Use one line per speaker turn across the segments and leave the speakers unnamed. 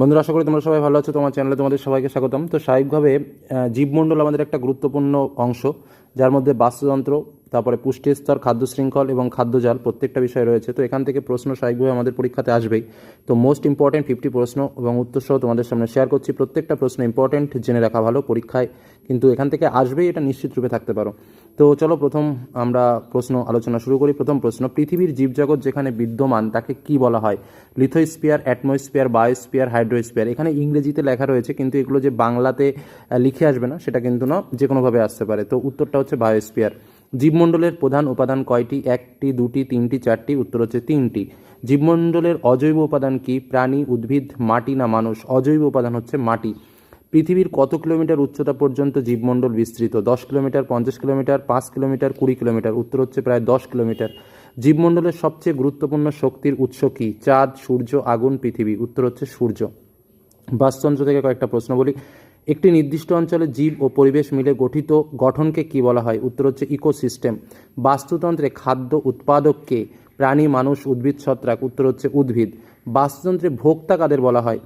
বন্ধুরা, আশা করি তোমরা সবাই ভালো আছো। তোমার চ্যানেলে তোমাদের সবাইকে স্বাগতম। তো স্বাভাবিকভাবে জীবমণ্ডল আমাদের একটা গুরুত্বপূর্ণ অংশ। যার মধ্যে বাস্তুতন্ত্র তারপরে পুষ্টি স্তর, খাদ্য শৃঙ্খল এবং খাদ্যজাল প্রত্যেকটা বিষয় রয়েছে। তো এখান থেকে প্রশ্ন স্বাভাবিকভাবে আমাদের পরীক্ষাতে আসবেই। তো মোস্ট ইম্পর্টেন্ট ফিফটি প্রশ্ন এবং উত্তর সহ তোমাদের সামনে শেয়ার করছি। প্রত্যেকটা প্রশ্ন ইম্পর্টেন্ট জেনে রাখা ভালো পরীক্ষায়। কিন্তু এখান থেকে আসবেই, এটা নিশ্চিত রূপে থাকতে পারো। তো চলো প্রথম আমরা প্রশ্ন আলোচনা শুরু করি। প্রথম প্রশ্ন, পৃথিবীর জীবজগৎ যেখানে বিদ্যমান, তাকে কি বলা হয়? লিথোস্পিয়ার অ্যাটমোস্ফিয়ার বায়োস্পিয়ার হাইড্রোস্পিয়ার এখানে ইংরেজিতে লেখা রয়েছে, কিন্তু এগুলো যে বাংলাতে লিখে আসবে না, সেটা কিন্তু না যে কোনোভাবে আসতে পারে। তো উত্তরটা হচ্ছে বায়োস্পিয়ার জীবমণ্ডলের প্রধান উপাদান কয়টি? একটি, দুটি, তিনটি, চারটি, উত্তর হচ্ছে তিনটি। জীবমণ্ডলের অজৈব উপাদান কি? প্রাণী, উদ্ভিদ, মাটি না মানুষ? অজৈব উপাদান হচ্ছে মাটি। পৃথিবীর কত কিলোমিটার উচ্চতা পর্যন্ত জীবমণ্ডল বিস্তৃত? দশ কিলোমিটার, পঞ্চাশ কিলোমিটার, পাঁচ কিলোমিটার, কুড়ি কিলোমিটার? উত্তর হচ্ছে প্রায় দশ কিলোমিটার। জীবমণ্ডলের সবচেয়ে গুরুত্বপূর্ণ শক্তির উৎস কি? চাঁদ, সূর্য, আগুন, পৃথিবী। উত্তর হচ্ছে সূর্য। বাস্তুতন্ত্র থেকে কয়েকটা প্রশ্ন বলি। একটি নির্দিষ্ট অঞ্চলে জীব ও পরিবেশ মিলে গঠিত গঠনকে কি বলা হয়? উত্তর হচ্ছে ইকোসিস্টেম। বাস্তুতন্ত্রে খাদ্য উৎপাদককে প্রাণী, মানুষ, উদ্ভিদ, ছত্রাক। উত্তর হচ্ছে উদ্ভিদ। বাস্তুতন্ত্রে ভোক্তা কাদের বলা হয়?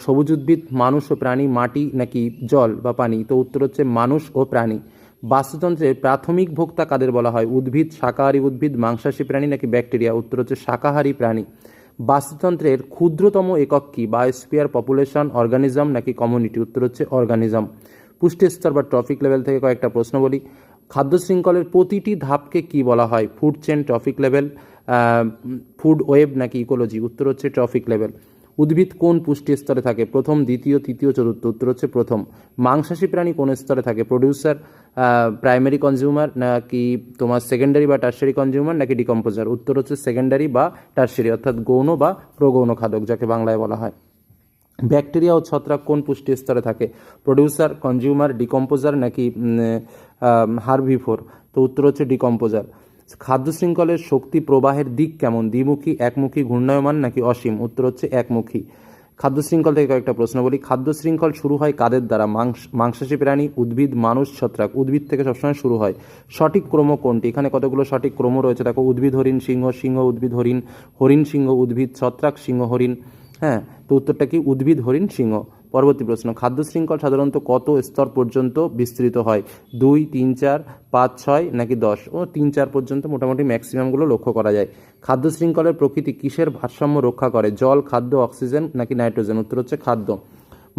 সবুজ উদ্ভিদ, মানুষ ও প্রাণী, মাটি নাকি জল বা পানি? তো উত্তর হচ্ছে মানুষ ও প্রাণী। বাস্তুতন্ত্রের প্রাথমিক ভোক্তা কাদের বলা হয়? উদ্ভিদ, শাকাহারী উদ্ভিদ, মাংসাশী প্রাণী নাকি ব্যাকটেরিয়া? উত্তর হচ্ছে শাকাহারী প্রাণী। বাস্তুতন্ত্রের ক্ষুদ্রতম একক কি? বায়োস্পিয়ার পপুলেশন অর্গানিজম নাকি কমিউনিটি উত্তর হচ্ছে অর্গানিজম পুষ্টি স্তর বা ট্রফিক লেভেল থেকে কয়েকটা প্রশ্ন বলি। খাদ্য শৃঙ্খলের প্রতিটি ধাপকে কি বলা হয়? Food chain trophic level food web নাকি ইকোলজি উত্তর হচ্ছে ট্রফিক লেভেল। উদ্ভিদ কোন পুষ্টি স্তরে থাকে? প্রথম, দ্বিতীয়, তৃতীয়, চতুর্থ। উত্তর হচ্ছে প্রথম। মাংসাশী প্রাণী কোন স্তরে থাকে? প্রডিউসার প্রাইমারি কনজিউমার নাকি তোমার সেকেন্ডারি বা টার্সারি কনজিউমার নাকি ডিকম্পোজার উত্তর হচ্ছে সেকেন্ডারি বা টার্সারি অর্থাৎ গৌণ বা প্রগৌণ খাদক, যাকে বাংলায় বলা হয়। ব্যাকটেরিয়া ও ছত্রাক কোন পুষ্টি স্তরে থাকে? প্রডিউসার কনজিউমার ডিকম্পোজার নাকি হারভিফোর তো উত্তর হচ্ছে ডিকম্পোজার খাদ্য শৃঙ্খলের শক্তি প্রবাহের দিক কেমন? দ্বিমুখী, একমুখী, ঘূর্ণায়মান নাকি অসীম? উত্তর হচ্ছে একমুখী। খাদ্য শৃঙ্খল থেকে কয়েকটা প্রশ্ন বলি। খাদ্য শৃঙ্খল শুরু হয় কাদের দ্বারা? মাংস, মাংসাশী প্রাণী, উদ্ভিদ, মানুষ, ছত্রাক। উদ্ভিদ থেকে সবসময় শুরু হয়। সঠিক ক্রম কোনটি? এখানে কতগুলো সঠিক ক্রম রয়েছে? দেখো, উদ্ভিদ, হরিণ, সিংহ সিংহ, উদ্ভিদ, হরিণ। হরিণ, সিংহ, উদ্ভিদ, ছত্রাক, সিংহ, হরিণ। হ্যাঁ তো উত্তরটা কি? উদ্ভিদ, হরিণ, সিংহ। পরবর্তী প্রশ্ন, খাদ্য শৃঙ্খল সাধারণত কত স্তর পর্যন্ত বিস্তৃত হয়? দুই, তিন, চার, পাঁচ, ছয় নাকি দশ? ও তিন, চার পর্যন্ত মোটামুটি ম্যাক্সিমামগুলো লক্ষ্য করা যায়। খাদ্য শৃঙ্খলের প্রকৃতি কিসের ভারসাম্য রক্ষা করে? জল, খাদ্য, অক্সিজেন নাকি নাইট্রোজেন? উত্তর হচ্ছে খাদ্য।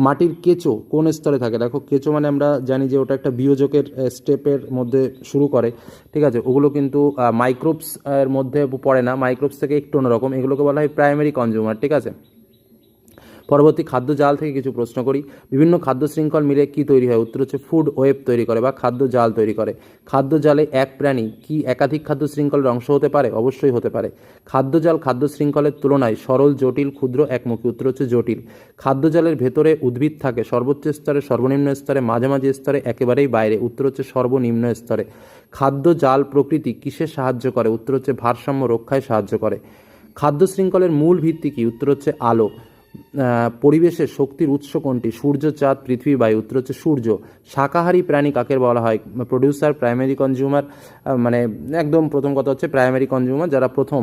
মাটির কেঁচো কোন স্তরে থাকে? দেখো, কেঁচো মানে আমরা জানি যে ওটা একটা বিয়োজকের স্টেপের মধ্যে শুরু করে। ঠিক আছে? ওগুলো কিন্তু মাইক্রোবস এর মধ্যে পড়ে না। মাইক্রোবস থেকে একটু অন্যরকম। এগুলোকে বলা হয় প্রাইমারি কনজিউমার ঠিক আছে? পরবর্তী খাদ্য জাল থেকে কিছু প্রশ্ন করি। বিভিন্ন খাদ্য শৃঙ্খল মিলে কি তৈরি হয়? উত্তর হচ্ছে ফুড ওয়েব তৈরি করে বা খাদ্য জাল তৈরি করে। খাদ্য জালে এক প্রাণী কি একাধিক খাদ্য শৃঙ্খলের অংশ হতে পারে? অবশ্যই হতে পারে। খাদ্য জাল খাদ্য শৃঙ্খলের তুলনায় সরল, জটিল, ক্ষুদ্র, একমুখী। উত্তর হচ্ছে জটিল। খাদ্য জালের ভেতরে উদ্ভিদ থাকে। সর্বোচ্চ স্তরে, সর্বনিম্ন স্তরে, মাঝামাঝি স্তরে, একেবারেই বাইরে। উত্তর হচ্ছে সর্বনিম্ন স্তরে। খাদ্য জাল প্রকৃতি কিসে সাহায্য করে? উত্তর হচ্ছে ভারসাম্য রক্ষায় সাহায্য করে। খাদ্য শৃঙ্খলের মূল ভিত্তি কি? উত্তর হচ্ছে আলো। পরিবেশের শক্তির উৎস কোনটি? সূর্য, চাঁদ, পৃথিবী, বায়ু। উত্তর হচ্ছে সূর্য। শাকাহারী প্রাণী কাকের বলা হয়? প্রডিউসার প্রাইমারি কনজিউমার মানে একদম প্রথম কথা হচ্ছে প্রাইমারি কনজিউমার যারা প্রথম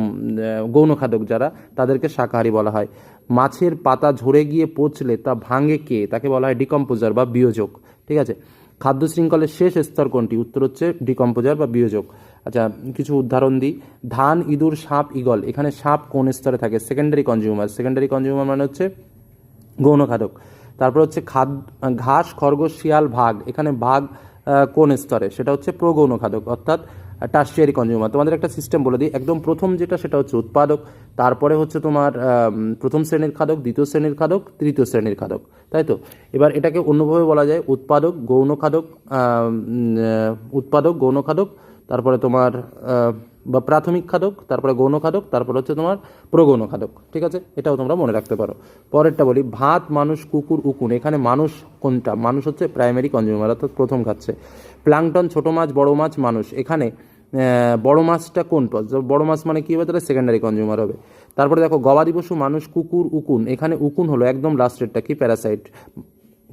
গৌণ খাদক যারা, তাদেরকে শাকাহারী বলা হয়। মাছের পাতা ঝরে গিয়ে পচলে তা ভাঙে কে? তাকে বলা হয় ডিকম্পোজার বা বিয়োজক। ঠিক আছে? খাদ্য শৃঙ্খলের শেষ স্তর কোনটি? উত্তর হচ্ছে ডিকম্পোজার বা বিয়োজক। আচ্ছা কিছু উদাহরণ দিই। ধান, ইঁদুর, সাপ ইগল এখানে সাপ কোন স্তরে থাকে? সেকেন্ডারি কনজিউমার সেকেন্ডারি কনজিউমার মানে হচ্ছে গৌণ খাদক তারপর হচ্ছে খাদ ঘাস, খরগোশ, শিয়াল, ভাগ। এখানে ভাগ কোন স্তরে? সেটা হচ্ছে প্রগৌণ খাদক অর্থাৎ টার্সিয়ারি কনজিউমার তোমাদের একটা সিস্টেম বলে দিই। একদম প্রথম যেটা, সেটা হচ্ছে উৎপাদক। তারপরে হচ্ছে তোমার প্রথম শ্রেণির খাদক, দ্বিতীয় শ্রেণির খাদক, তৃতীয় শ্রেণির খাদক। তাই তো? এবার এটাকে অন্যভাবে বলা যায় উৎপাদক গৌণ খাদক উৎপাদক গৌণ খাদক তারপরে তোমার বা প্রাথমিক খাদক, তারপরে গৌণ খাদক, তারপরে হচ্ছে তোমার প্রগৌণ খাদক, ঠিক আছে? এটাও তোমরা মনে রাখতে পারো। পরেরটা বলি, ভাত, মানুষ, কুকুর, উকুন, এখানে মানুষ কোনটা? মানুষ হচ্ছে প্রাইমারি কনজিউমার অর্থাৎ প্রথম খাচ্ছে। প্লাংটন, ছোট মাছ, বড় মাছ, মানুষ, এখানে বড় মাছটা কোন পদ? বড় মাছ মানে কী হবে? তাহলে সেকেন্ডারি কনজিউমার হবে। তারপরে দেখো, গবাদি পশু, মানুষ, কুকুর, উকুন, এখানে উকুন হলো একদম লাস্টেরটা কি? প্যারাসাইট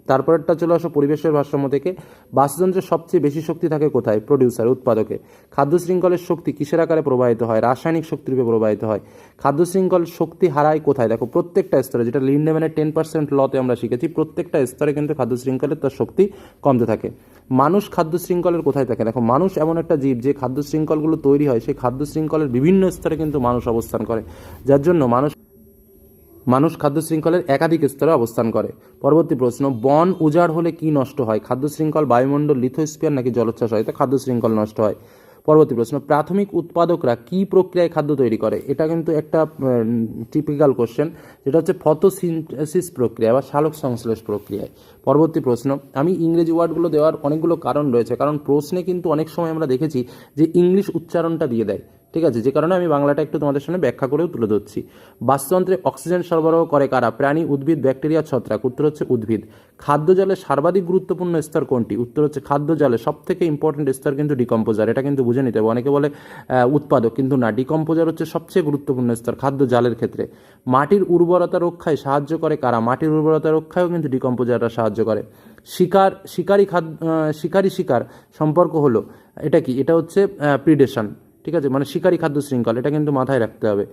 তারপরেরটা চলে আসো পরিবেশের ভারসাম্য থেকে। বাস্তুতন্ত্রের সবচেয়ে বেশি শক্তি থাকে কোথায়? প্রডিউসার উৎপাদকে। খাদ্য শৃঙ্খলের শক্তি কিসের আকারে প্রবাহিত হয়? রাসায়নিক শক্তিরূপে প্রবাহিত হয়। খাদ্য শৃঙ্খল শক্তি হারায় কোথায়? দেখো, প্রত্যেকটা স্তরে, যেটা লিন্ডেম্যানের টেন পার্সেন্ট লতে আমরা শিখেছি, প্রত্যেকটা স্তরে কিন্তু খাদ্য শৃঙ্খলের তার শক্তি কমতে থাকে। মানুষ খাদ্য শৃঙ্খলের কোথায় থাকে? দেখো, মানুষ এমন একটা জীব, যে খাদ্য শৃঙ্খলগুলো তৈরি হয় সেই খাদ্য শৃঙ্খলের বিভিন্ন স্তরে কিন্তু মানুষ অবস্থান করে। যার জন্য মানুষ মানুষ খাদ্য শৃঙ্খলের একাধিক স্তরে অবস্থান করে। পরবর্তী প্রশ্ন, বন উজাড় হলে কি নষ্ট হয়? খাদ্য শৃঙ্খল বায়ুমণ্ডল লিথোস্পিয়ার নাকি জলোচ্ছ্বাস হয়? তো খাদ্য শৃঙ্খল নষ্ট হয়। পরবর্তী প্রশ্ন, প্রাথমিক উৎপাদকরা কি প্রক্রিয়ায় খাদ্য তৈরি করে? এটা কিন্তু একটা টিপিক্যাল কোশ্চেন যেটা হচ্ছে ফটোসিনথেসিস প্রক্রিয়া বা সালোক সংশ্লেষ প্রক্রিয়ায়। পরবর্তী প্রশ্ন, আমি ইংরেজি ওয়ার্ডগুলো দেওয়ার অনেকগুলো কারণ রয়েছে, কারণ প্রশ্নে কিন্তু অনেক সময় আমরা দেখেছি যে ইংলিশ উচ্চারণটা দিয়ে দেয়। ঠিক আছে? যে কারণে আমি বাংলাটা একটু তোমাদের সামনে ব্যাখ্যা করেও তুলে ধরছি। বাস্তুতন্ত্রে অক্সিজেন সরবরাহ করে কারা? প্রাণী, উদ্ভিদ, ব্যাকটেরিয়া, ছত্রাক। উত্তর হচ্ছে উদ্ভিদ। খাদ্য জলে সর্বাধিক গুরুত্বপূর্ণ স্তর কোনটি? উত্তর হচ্ছে খাদ্য জলে সব থেকে ইম্পর্টেন্ট স্তর কিন্তু ডিকম্পোজার এটা কিন্তু বুঝে নিতে হবে। অনেকে বলে উৎপাদক। কিন্তু না ডিকম্পোজার হচ্ছে সবচেয়ে গুরুত্বপূর্ণ স্তর খাদ্য জালের ক্ষেত্রে। মাটির উর্বরতা রক্ষায় সাহায্য করে কারা? মাটির উর্বরতা রক্ষায়ও কিন্তু ডিকম্পোজাররা সাহায্য করে। শিকার, শিকারি খাদ্য শিকারি শিকার সম্পর্ক হলো, এটা কি? এটা হচ্ছে প্রিডেশন ঠিক আছে? মানে শিকারী খাদ্য শৃঙ্খল, এটা কিন্তু মাথায় রাখতে হবে।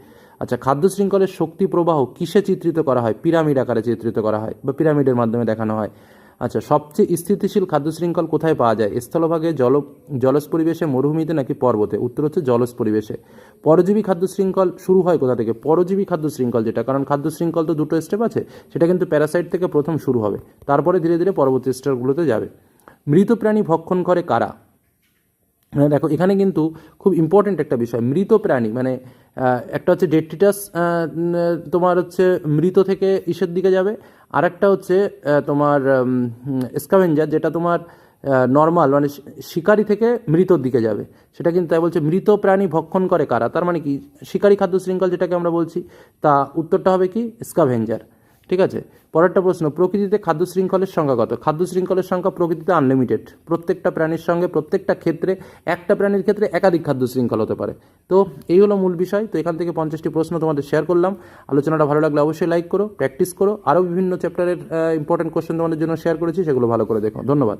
আচ্ছা খাদ্য শৃঙ্খলের শক্তি প্রবাহ কিসে চিত্রিত করা হয়? পিরামিড আকারে চিত্রিত করা হয় বা পিরামিডের মাধ্যমে দেখানো হয়। আচ্ছা সবচেয়ে স্থিতিশীল খাদ্য শৃঙ্খল কোথায় পাওয়া যায়? স্থলভাগে জল, জলজ পরিবেশে, মরুভূমিতে নাকি পর্বতে? উত্তর হচ্ছে জলজ পরিবেশে। পরজীবী খাদ্য শৃঙ্খল শুরু হয় কোথা থেকে? পরজীবী খাদ্য শৃঙ্খল যেটা, কারণ খাদ্য শৃঙ্খল তো দুটো স্টেপ আছে, সেটা কিন্তু প্যারাসাইট থেকে প্রথম শুরু হবে। তারপরে ধীরে ধীরে পরবর্তী স্টেপগুলোতে যাবে। মৃত প্রাণী ভক্ষণ করে কারা? মানে দেখো, এখানে কিন্তু খুব ইম্পর্টেন্ট একটা বিষয়, মৃত প্রাণী মানে একটা হচ্ছে ডেট্রিটাস তোমার হচ্ছে মৃত থেকে ইসের দিকে যাবে আর একটা হচ্ছে তোমার স্কাভেঞ্জার যেটা তোমার নর্মাল মানে শিকারি থেকে মৃতর দিকে যাবে। সেটা কিন্তু তাই বলছে, মৃত প্রাণী ভক্ষণ করে কারা? তার মানে কি? শিকারি খাদ্য শৃঙ্খল যেটাকে আমরা বলছি, তা উত্তরটা হবে কি? স্কাভেঞ্জার ঠিক আছে? পরেরটা প্রশ্ন, প্রকৃতিতে খাদ্য শৃঙ্খলের সংখ্যা কত? খাদ্য শৃঙ্খলের সংখ্যা প্রকৃতিতে আনলিমিটেড প্রত্যেকটা প্রাণীর সঙ্গে প্রত্যেকটা ক্ষেত্রে, একটা প্রাণীর ক্ষেত্রে একাধিক খাদ্য শৃঙ্খল হতে পারে। তো এই হলো মূল বিষয়। তো এখান থেকে পঞ্চাশটি প্রশ্ন তোমাদের শেয়ার করলাম। আলোচনাটা ভালো লাগলে অবশ্যই লাইক করো প্র্যাকটিস করো। আরও বিভিন্ন চ্যাপ্টারের ইম্পর্টেন্ট কোশ্চেন তোমাদের জন্য শেয়ার করেছি, সেগুলো ভালো করে দেখো। ধন্যবাদ।